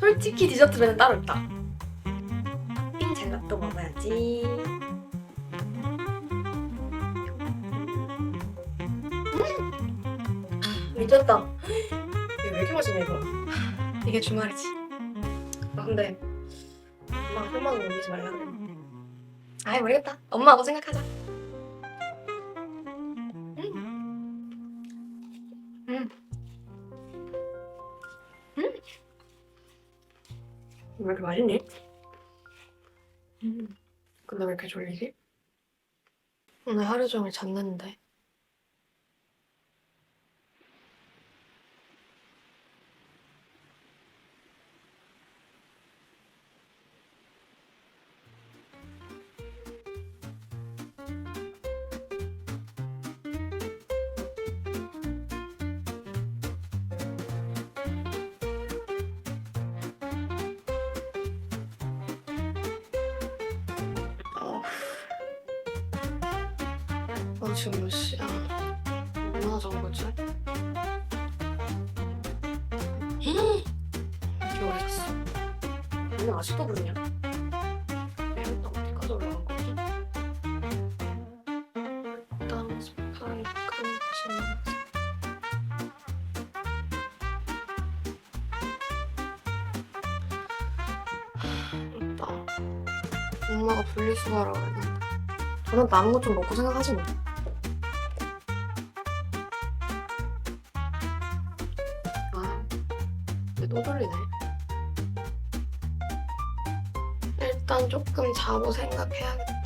솔직히 디저트는 따로 있다. 핑 젤라또 먹어야지. 음! 미쳤다. 이거 왜 이렇게 맛있냐 이거. 이게 주말이지. 아 근데 엄마가 한 번은 올리지 말라 그래. 아이 모르겠다. 엄마하고 생각하자. 왜 이렇게 맛있니? 음. 근데 왜 이렇게 졸리지? 오늘 하루 종일 잤는데. 어, 지금 몇 시야? 얼마나 잔 거지? 이렇게 오래 잤어. 오늘 아직도 부르냐? 내일 또 어디까지 올라간 거지? 스파이크 진 있다. 엄마가 분리수거하라고 했는데 저는 남은 것 좀 먹고 생각하지 뭐. 또 졸리네. 일단 조금 자고 생각해야겠다.